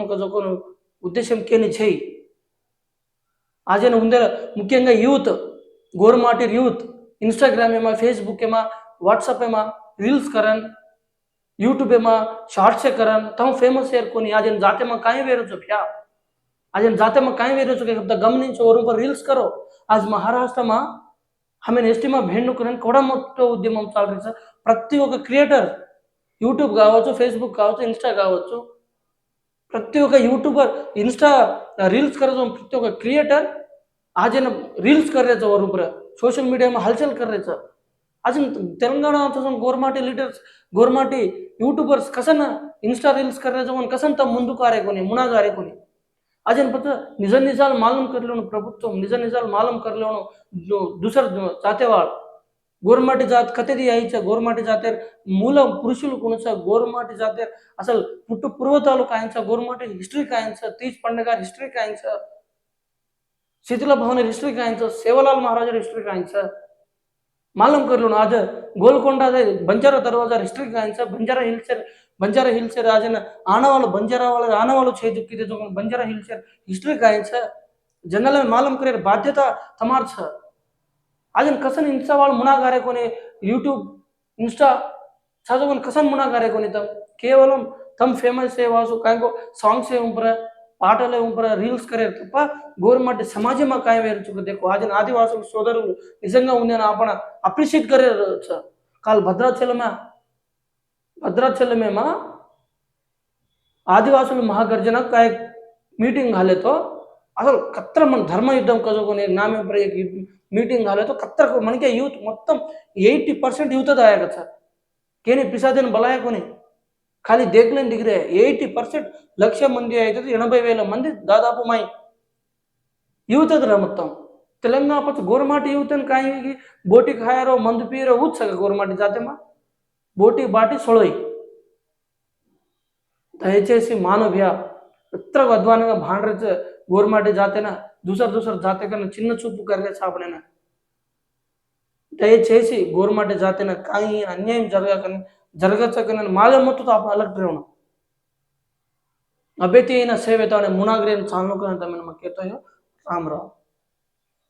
ఒక ఉద్దేశంకేని చేయి అదే ముందర ముఖ్యంగా యూత్ గోరుమాటిర్ యూత్ ఇన్స్టాగ్రామ్ ఏమా ఫేస్బుక్ ఏమా వాట్సాప్ ఏమా రీల్స్ కరన్ యూట్యూబ్ ఏమా షార్ట్సే కరన్ తమ ఫేమస్ చేరుకొని అదే జాతేమా కాయం వేరే చూప్యా అదే జాతేమా కాయం వేరే చూపే గమనించి ఓరు పర్ రీల్స్ కరో आज మహారాష్ట్రమా ఆమె ఎస్టీమా భేండుకునని కూడా మొత్తం ఉద్యమం సాగించారు ప్రతి ఒక్క క్రియేటర్ యూట్యూబ్ కావచ్చు ఫేస్బుక్ కావచ్చు ఇన్స్టా కావచ్చు ప్రతి ఒక్క యూట్యూబర్ ఇన్స్టా రీल्स कर रहे हो प्रत्येक क्रिएटर आज ना रील्स कर रहे और ऊपर सोशल मीडिया में हलचल कर रहे आज तेलंगाणा गोरमाटी लीडर्स गोरमाटी यूट्यूबर्स कसन इन्स्टा रील्स कर रहे कसन तब ముందు కారేకొని మునా కారేకొని అజన్ పత నిజ నిజాలు మాలం కర్లేను ప్రభుత్వం నిజ నిజాలు మాలం కర్లేను దూసర్ చాతేవాళ్ళు গোরমাটি জাত কতদি यायचं गोरमाटी जातेर मूल पुरुषुल कोणाचा गोरमाटी जातेर అసలు పుట్టు పూర్వతాలు కాయించా గోర్మాటి హిస్టరీ కాయించా తీజ్ పండగార్ హిస్టరీ కాయించా శిథిల భవన హిస్టరీ కాయించా సేవలాల్ మహారాజు హిస్టరీ కాయించా మాలంకర్లు ఆజ గోల్కొండ బంజారా దర్వాజా హిస్టరీ కాయించా బంజారా హిల్స్ బంజారా హిల్స్ రాజన ఆనవాళ్ళు బంజారా వాళ్ళ ఆనవాళ్ళు చేదుక్కితే బంజారా హిల్స్ హిస్టరీ కాయించా జనరల్ మాలంకర్ బాధ్యత తమార్చా. अजन कसन इंस्टा वाल मुनागार यूट्यूब इंस्टा चजा कसन मुनागार केवल तम फ़ेमस कहीं सांग्स पाटले उपरा रील करे तप गोरमेंट समाज में खाए वे देखो आज आदिवास सोदर निज्ञा आप अप्रिशिट करे सर काल भद्राचलमा भद्राचलमेमा आदिवास महागर्जन मीटिंग हाले तो असल खतर मन धर्म युद्ध कजोको नाम पर एक मीटिंग झाले तो कत्तर మనకే యూత్ మొత్తం ఎయిటీ పర్సెంట్ యూత్ आया का सर केने పిసాదని బలాయ కొని ఖాళీ దేఖలేని డిగ్రీ ఎయిటీ పర్సెంట్ లక్ష మంది అయితే ఎనభై వేల మంది దాదాపు మై యూత్ అదిరా మొత్తం తెలంగాణ పచ్చ గోరమాటి యూత్ అని కాయి బోటి ఖాయారో మందు పీరో ఊత్సగ గోరమాటి జాతేమా బోటి బాటి సొళోయి దయచేసి మానవ్య इतरा अध्वान का भांड रहे गोरमाटे जाते ना दूसरा दूसरा जाते कన్నా చిన్న చూపు కరిగే చాపనైనా. దయచేసి గోరుమాటే జాతైనా కానీ అన్యాయం జరగకని జరగచ్చకనని మాలెమ్మతో తాప అలగ్రేవణం అభ్యతి అయిన సేవేత అనే మునాగ్రేణ చాలనుకున్నంత మనం కేతయో రామరావు.